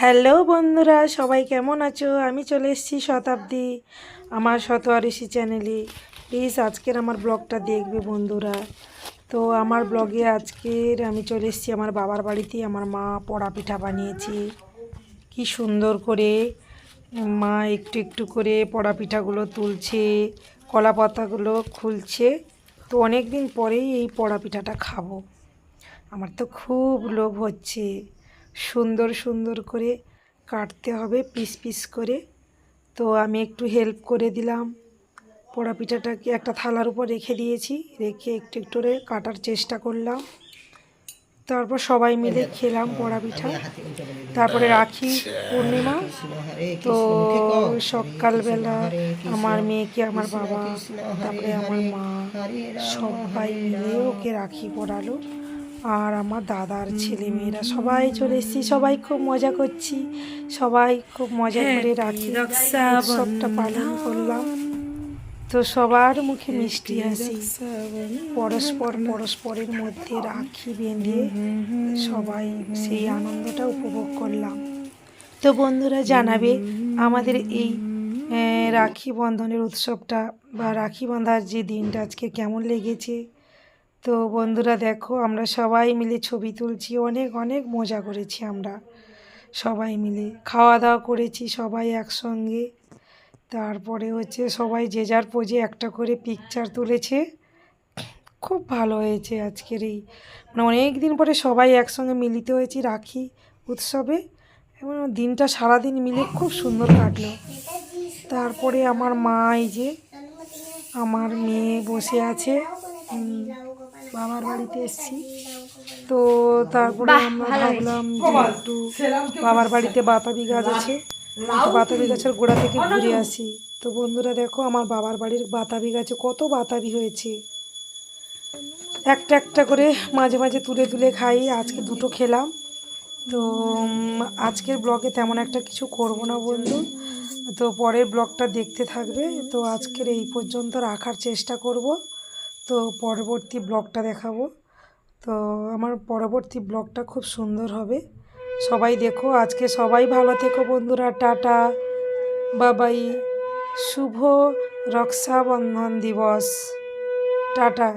Hello বন্ধুরা, সবাই কেমন আছো? আমি চলে এসেছি শতাব্দী, আমার শতআরিসি চ্যানেলে। প্লিজ আজকের আমার ব্লগটা দেখবে বন্ধুরা। তো আমার ব্লগে আজকের আমি চলে এসেছি আমার বাবার বাড়িতে। আমার মা পড়া পিঠা বানিয়েছে। কি সুন্দর করে মা একটু একটু করে পড়া পিঠাগুলো তুলছে, কলা পাতাগুলো খুলছে। তো অনেক দিন পরেই এই পড়া পিঠাটা খাব। আমার তো খুব লোভ হচ্ছে। সুন্দর সুন্দর করে কাটতে হবে, পিস পিস করে। তো আমি একটু হেল্প করে দিলাম। পোড়া পিঠাটাকে একটা থালার উপর রেখে দিয়েছি, রেখে একটু একটু করে কাটার চেষ্টা করলাম। তারপর সবাই মিলে খেলাম পোড়া পিঠা। তারপরে রাখি পূর্ণিমা। তো সকালবেলা আমার মেয়েকে, আমার বাবা, তারপরে আমার মা, সবাই মিলে ওকে রাখি পড়ালো। আর আমার দাদার ছেলে মেয়েরা সবাই চলে এসেছি সবাই খুব মজা করছি। সবাই খুব মজা করে রাখি। উৎসবটা পালন করলাম। তো সবার মুখে মিষ্টি হাসি পরস্পর পরস্পরের মধ্যে রাখি বেঁধে সবাই সেই আনন্দটা উপভোগ করলাম। তো বন্ধুরা জানাবে আমাদের এই রাখি বন্ধনের উৎসবটা বা রাখি বাঁধার যে দিনটা আজকে কেমন লেগেছে? তো বন্ধুরা দেখো, আমরা সবাই মিলে ছবি তুলছি, অনেক অনেক মজা করেছি আমরা। সবাই মিলে খাওয়া দাওয়া করেছি, সবাই একসঙ্গে। তারপরে হচ্ছে সবাই যে যার পোজে একটা করে পিকচার তুলেছে। খুব ভালো হয়েছে আজকের এই। মানে অনেক দিন পরে সবাই একসঙ্গে মিলিত হয়েছি রাখি উৎসবে। এবং দিনটা সারাদিন মিলে খুব সুন্দর কাটলো। তারপরে আমার মা এই যে আমার মেয়ে বসে আছে। বাবার বাড়িতে এসেছি। তো তারপরে আমরা ভাবলাম যে একটু বাবার বাড়িতে বাতাবি গাছ আছে। একটু বাতাবি গাছের গোড়া থেকে ঘুরে আসি। তো বন্ধুরা দেখো আমার বাবার বাড়ির বাতাবি গাছে কত বাতাবি হয়েছে। একটা একটা করে মাঝে মাঝে তুলে তুলে খাই। আজকে দুটো খেলাম। তো আজকের ব্লগে তেমন একটা কিছু করব না বন্ধু। তো পরের ব্লগটা দেখতে থাকবে। তো আজকের এই পর্যন্ত রাখার চেষ্টা করব। তো পরবর্তী ব্লগটা দেখাবো। তো আমার পরবর্তী ব্লগটা খুব সুন্দর হবে। সবাই দেখো, আজকে সবাই ভালো থেকো বন্ধুরা, টাটা, বাবাই। শুভ রক্ষাবন্ধন দিবস। টাটা,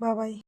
বাবাই।